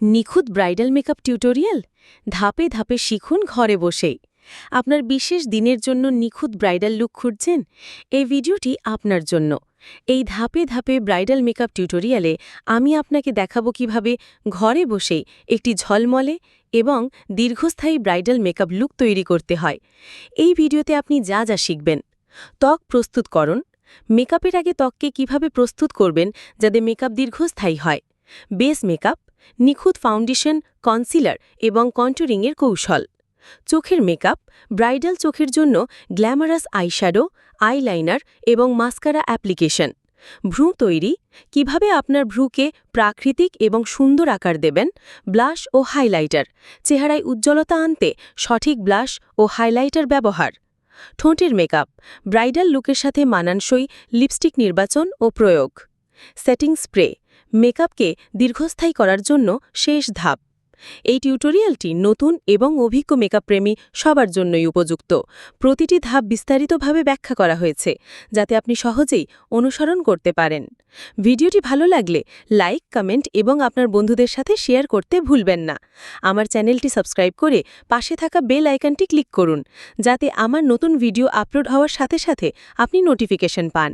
নিখুঁত bridal makeup tutorial? ধাপে ধাপে শিখুন ঘরে বসেই। আপনার বিশেষ দিনের জন্য নিখুঁত ব্রাইডাল লুক খুঁজছেন? এই ভিডিওটি আপনার জন্য। এই ধাপে ধাপে ব্রাইডাল মেকআপ টিউটোরিয়ালে আমি আপনাকে দেখাবো কীভাবে ঘরে বসেই একটি ঝলমলে এবং দীর্ঘস্থায়ী ব্রাইডাল মেকআপ লুক তৈরি করতে হয়। এই ভিডিওতে আপনি যা যা শিখবেন, ত্বক প্রস্তুতকরণ মেকআপের আগে ত্বককে কীভাবে প্রস্তুত করবেন যাতে মেকআপ দীর্ঘস্থায়ী হয়, বেস মেকআপ নিখুঁত ফাউন্ডেশন, কনসিলার এবং কন্টুরিংয়ের কৌশল। চোখের মেকআপ, ব্রাইডাল চোখের জন্য গ্ল্যামারাস আইশ্যাডো, আইলাইনার এবং মাস্কারা অ্যাপ্লিকেশন। ভ্রু তৈরি, কীভাবে আপনার ভ্রুকে প্রাকৃতিক এবং সুন্দর আকার দেবেন, ব্লাশ ও হাইলাইটার। চেহারায় উজ্জ্বলতা আনতে সঠিক ব্লাশ ও হাইলাইটার ব্যবহার। ঠোঁটের মেকআপ, ব্রাইডাল লুকের সাথে মানানসই লিপস্টিক নির্বাচন ও প্রয়োগ। সেটিং স্প্রে মেকআপকে দীর্ঘস্থায়ী করার জন্য শেষ ধাপ। এই টিউটোরিয়ালটি নতুন এবং অভিজ্ঞ মেকআপ প্রেমী সবার জন্যই উপযুক্ত। প্রতিটি ধাপ বিস্তারিতভাবে ব্যাখ্যা করা হয়েছে, যাতে আপনি সহজেই অনুসরণ করতে পারেন। ভিডিওটি ভালো লাগলে লাইক, কমেন্ট এবং আপনার বন্ধুদের সাথে শেয়ার করতে ভুলবেন না। আমার চ্যানেলটি সাবস্ক্রাইব করে পাশে থাকা বেল আইকনটি ক্লিক করুন, যাতে আমার নতুন ভিডিও আপলোড হওয়ার সাথে সাথে আপনি নোটিফিকেশন পান।